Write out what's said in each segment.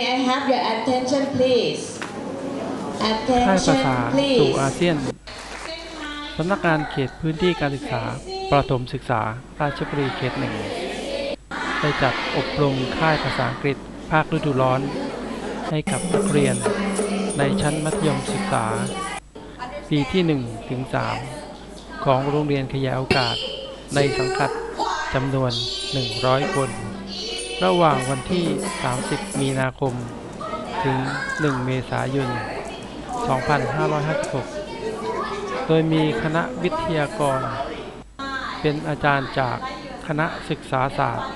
I have your attention please ค่ายภา attention ษา please สู่อาเซียน สำนักงานเขตพื้นที่การศึกษา ประถมศึกษา ราชบุรีเขตหนึ่ง ได้จัดอบรมค่ายภาษาอังกฤษ ภาคฤดูร้อน ให้กับนักเรียน ในชั้นมัธยมศึกษา ปีที่1ถึง3ของโรงเรียนขยายโอกาส ในสังกัดจำนวน 100 คน ระหว่างวันที่ 30 มีนาคม ถึง 1 เมษายน 2556 โดยมีคณะวิทยากร เป็นอาจารย์จากคณะศึกษาศาสตร์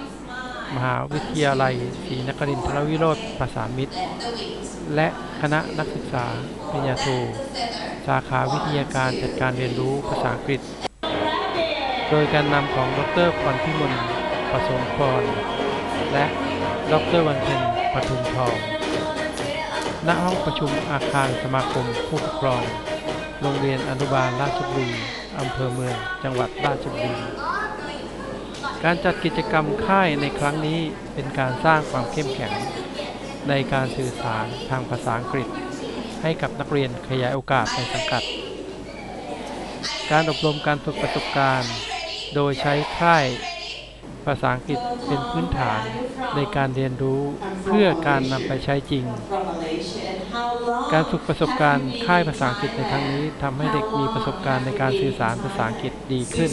มหาวิทยาลัยศรีนครินทรวิโรธประสามิตร และคณะนักศึกษาปริญญาโท สาขาวิทยาการจัดการเรียนรู้ภาษาอังกฤษ โดยการนำของดรพรพิมลประสงค์พร และดรวันเพ็ญปทุมทอง ณ ห้องประชุมอาคารสมาคมผู้ปกครอง โรงเรียนอนุบาลราชบุรีอำเภอเมือง จังหวัดราชบุรี การจัดกิจกรรมค่ายในครั้งนี้เป็นการสร้างความเข้มแข็ง ในการสื่อสารทางภาษาอังกฤษ ให้กับนักเรียนขยายโอกาสในสังกัด การอบรมการฝึกประสบการณ์ โดยใช้ค่าย ภาษาอังกฤษเป็นพื้นฐานในการเรียนรู้เพื่อการนำไปใช้จริง การฝึกประสบการณ์ค่ายภาษาอังกฤษในครั้งนี้ทำให้เด็กมีประสบการณ์ในการสื่อสารภาษาอังกฤษดีขึ้น